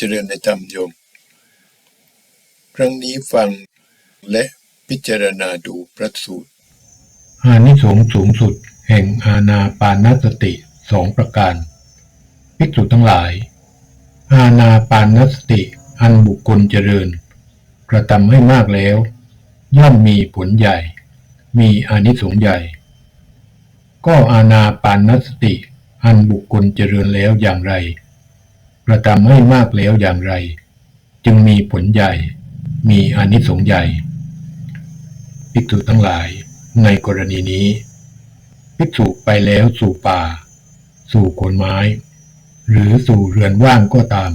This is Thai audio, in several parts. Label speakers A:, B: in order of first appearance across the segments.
A: เจริญในธรรมโยม ครั้งนี้ฟังและพิจารณาดูพระสูตร
B: อานิสงส์สูงสุดแห่งอาณาปานสติสองประการ ภิกษุทั้งหลาย อาณาปานสติอันบุคคลเจริญ กระทำให้มากแล้ว ย่อมมีผลใหญ่ มีอานิสงส์ใหญ่ ก็อาณาปานสติอันบุคคลเจริญแล้วอย่างไร กระทำให้มากแล้วอย่างไร จึงมีผลใหญ่ มีอนิสงส์ใหญ่ ภิกษุทั้งหลายในกรณีนี้ ภิกษุไปแล้วสู่ป่า สู่โคนไม้ หรือสู่เรือนว่างก็ตาม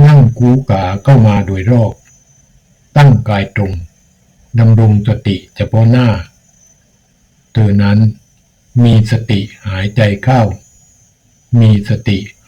B: นั่งคูกาเข้ามาโดยรอบตั้งกายตรงดำรงสติเฉพาะหน้าเธอนั้นมีสติหายใจเข้า มีสติ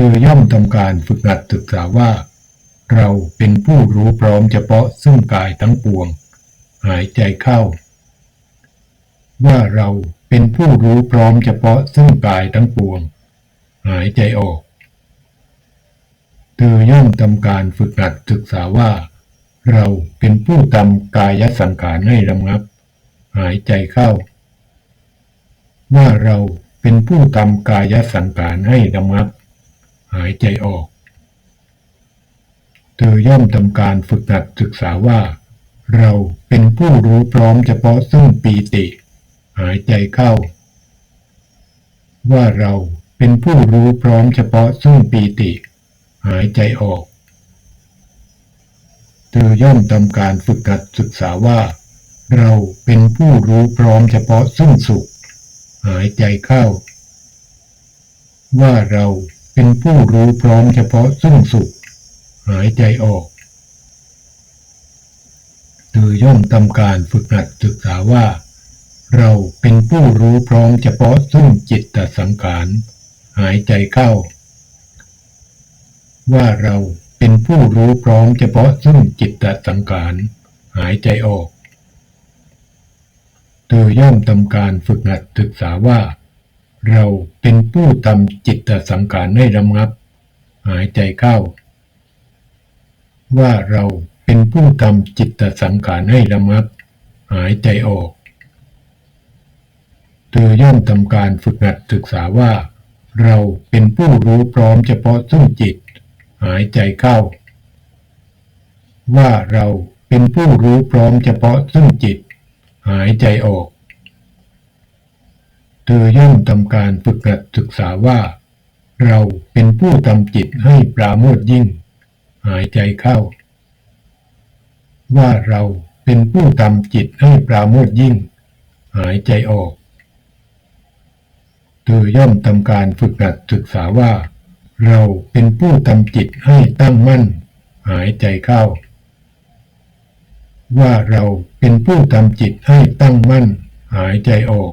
B: ธอย่อมทำการฝึกหัดศึกษาว่า เราเป็นผู้รู้พร้อมเฉพาะซึ่งกายทั้งปวง หายใจเข้า ว่าเราเป็นผู้รู้พร้อมเฉพาะซึ่งกายทั้งปวง หายใจออก เธอย่อมทำการฝึกหัดศึกษาว่า เราเป็นผู้ทำกายสังขารให้ระงับ หายใจเข้า ว่าเราเป็นผู้ทำกายสังขารให้ระงับ หายใจออก เธอย่อมทำการฝึกหัดศึกษาว่า เราเป็นผู้รู้พร้อมเฉพาะซึ่งปีติ หายใจเข้า ว่าเราเป็นผู้รู้พร้อมเฉพาะซึ่งปีติ หายใจออก เธอย่อมทำการฝึกหัดศึกษาว่า เราเป็นผู้รู้พร้อมเฉพาะซึ่งสุข หายใจเข้า ว่าเรา เป็นผู้รู้พร้อมเฉพาะซึ่งสุข หายใจออกเธอย่อมทำการฝึกหัดศึกษาว่า เราเป็นผู้รู้พร้อมเฉพาะซึ่งจิตตสังขารหายใจเข้า ว่าเราเป็นผู้รู้พร้อมเฉพาะซึ่งจิตตสังขารหายใจออก เธอย่อมทำการฝึกหัดศึกษาว่า เราเป็นผู้ทำจิตตสังขารให้ระงับ หายใจเข้า ว่าเราเป็นผู้ทำจิตตสังขารให้ระงับ หายใจออก เธอย่อมทำการฝึกหัดศึกษาว่า เราเป็นผู้รู้พร้อมเฉพาะซึ่งจิต หายใจเข้า ว่าเราเป็นผู้รู้พร้อมเฉพาะซึ่งจิต หายใจออก เธอย่อมทำการฝึกหัดศึกษาว่า เราเป็นผู้ทำจิตให้ปราโมทยิ่ง หายใจเข้า ว่าเราเป็นผู้ทำจิตให้ปราโมทยิ่ง หายใจออก เธอย่อมทำการฝึกหัดศึกษาว่า เราเป็นผู้ทำจิตให้ตั้งมั่น หายใจเข้า ว่าเราเป็นผู้ทำจิตให้ตั้งมั่น หายใจออก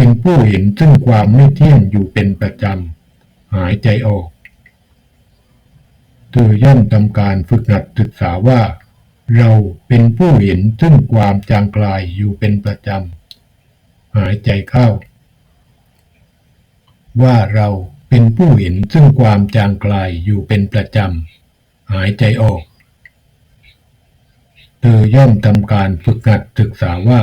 B: เป็นผู้เห็นซึ่งความไม่เที่ยงอยู่เป็นประจำ หายใจออก เธอย่อมทำการฝึกหัดศึกษาว่า เราเป็นผู้เห็นซึ่งความจางกลายอยู่เป็นประจำ หายใจเข้า ว่าเราเป็นผู้เห็นซึ่งความจางกลายอยู่เป็นประจำ หายใจออก เธอย่อมทำการฝึกหัดศึกษาว่า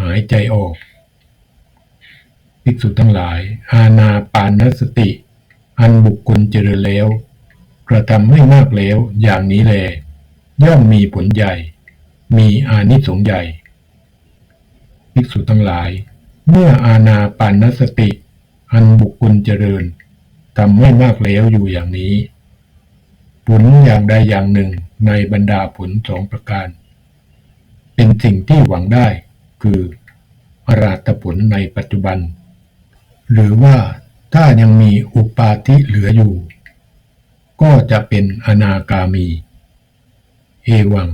B: หายใจออก ภิกษุทั้งหลาย อาณาปานสติ อันบุคคลเจริญแล้ว กระทำให้มากแล้วอย่างนี้แล ย่อมมีผลใหญ่ มีอานิสงส์ใหญ่ ภิกษุทั้งหลาย เมื่ออาณาปานสติ อันบุคคลเจริญทำให้มากแล้วอยู่อย่างนี้ ผลอย่างใดอย่างหนึ่งในบรรดาผลสองประการ เป็นสิ่งที่หวังได้ คืออราตผลในปัจจุบัน หรือว่าถ้ายังมีอุปาทิเหลืออยู่ ก็จะเป็นอนาคามี เอวัง